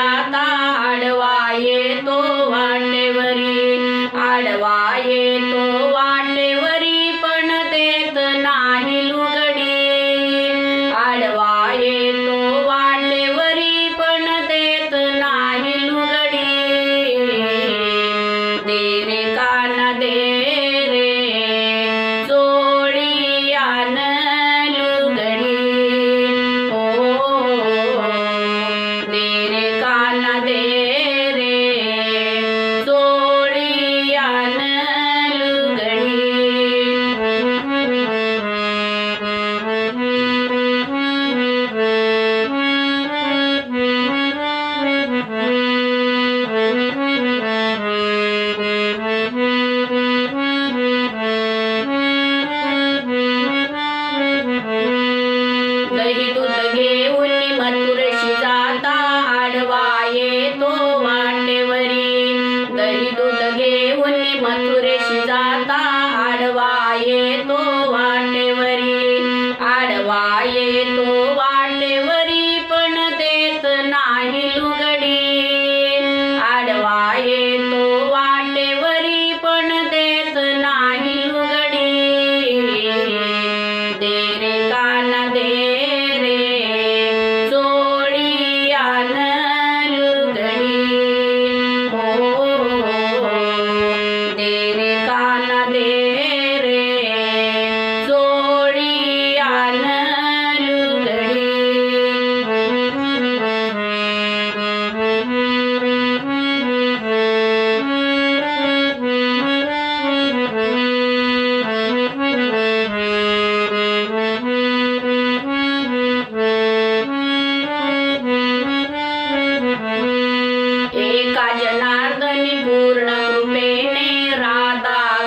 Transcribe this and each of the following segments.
आता आडवा येतो वाटेवरी. आडवा येतो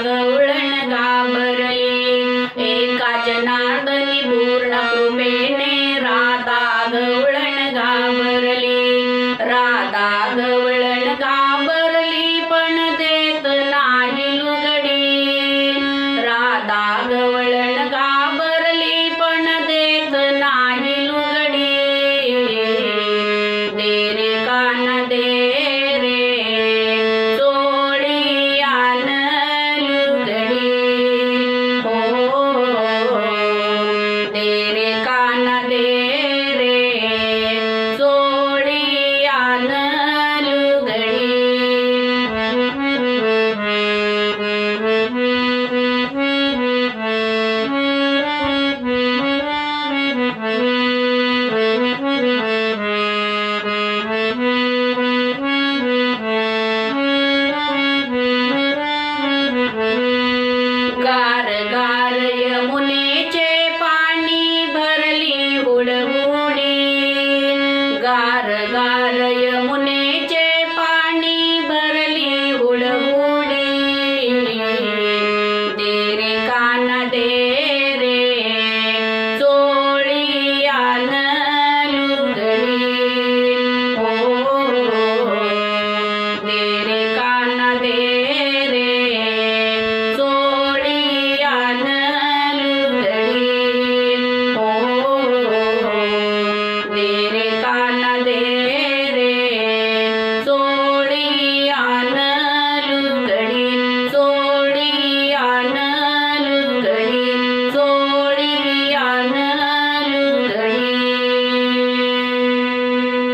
Father गार गारय